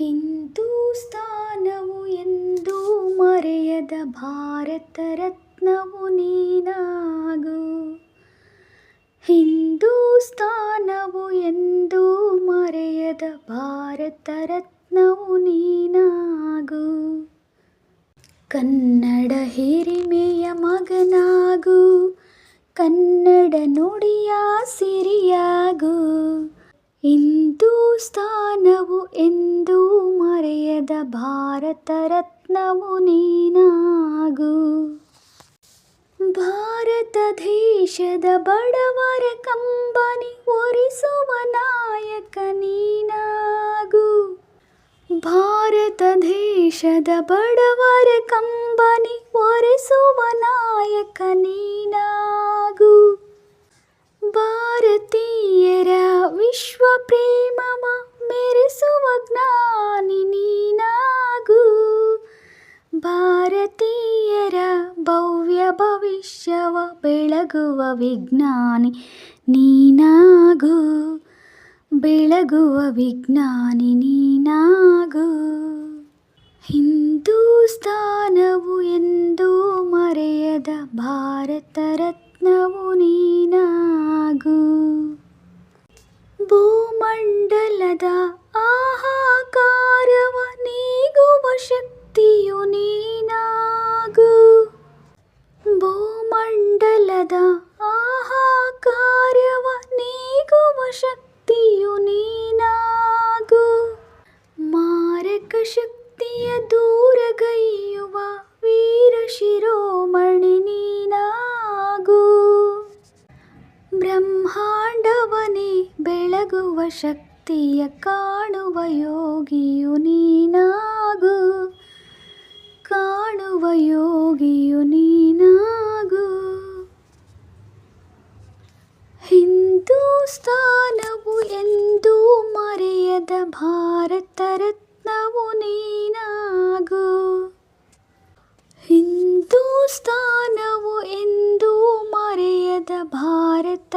ಹಿಂದೂಸ್ತಾನವು ಎಂದೂ ಮರೆಯದ ಭಾರತ ರತ್ನವು ನೀನಾಗು. ಹಿಂದೂಸ್ತಾನವು ಎಂದೂ ಮರೆಯದ ಭಾರತ ರತ್ನವು ನೀನಾಗು. ಕನ್ನಡ ಹಿರಿಮೆಯ ಮಗನಾಗು. ಕನ್ನಡ ನುಡಿಯ ಸಿರಿಯಾಗು. ಹಿಂದೂಸ್ತಾನವು ಎಂದೂ ಮರೆಯದ ಭಾರತ ರತ್ನವು ನೀನಾಗು ಭಾರತ ದೇಶದ ಬಡವರ ಕಂಬನಿ ಒರೆಸುವ ನಾಯಕ ನೀನಾಗು ಭಾರತ ದೇಶದ ಬಡವರ ಕಂಬನಿ ಒರೆಸುವ ನಾಯಕ ನೀನಾಗು ಭಾರತೀಯರ ವಿಶ್ವ ಪ್ರೇಮವ ಮೆರೆಸುವ ಜ್ಞಾನಿ ನೀನಾಗು. ಭಾರತೀಯರ ಭವ್ಯ ಭವಿಷ್ಯವ ಬೆಳಗುವ ವಿಜ್ಞಾನಿ ನೀನಾಗು. ಬೆಳಗುವ ವಿಜ್ಞಾನಿ ನೀನಾಗು. ಹಿಂದೂಸ್ತಾನವು ಎಂದೂ ಮರೆಯದ ಭಾರತ ರತ್ನವು ನೀನಾಗು. ಭೂಮಂಡಲದ ಆಹಾಕಾರವ ನೀಗುವ ಶಕ್ತಿಯು ನೀನಾಗು ಭೂಮಂಡಲದ ಆಹಾಕಾರ್ಯವ ನೀಗುವ ಶಕ್ತಿಯು ನೀನಾಗು ಮಾರಕ ಶಕ್ತಿಯ ಬ್ರಹ್ಮಾಂಡವನೇ ಬೆಳಗುವ ಶಕ್ತಿಯ ಕಾಣುವ ಯೋಗಿಯು ನೀನಾಗು. ಕಾಣುವ ಯೋಗಿಯು ನೀನಾಗು. ಹಿಂದೂಸ್ತಾನವು ಎಂದೂ ಮರೆಯದ ಭಾರತ ರತ್ನವು ನೀನಾಗು. ಹಿಂದೂಸ್ತಾನವು ಎಂದೂ ಮರೆಯದ ಭಾರತ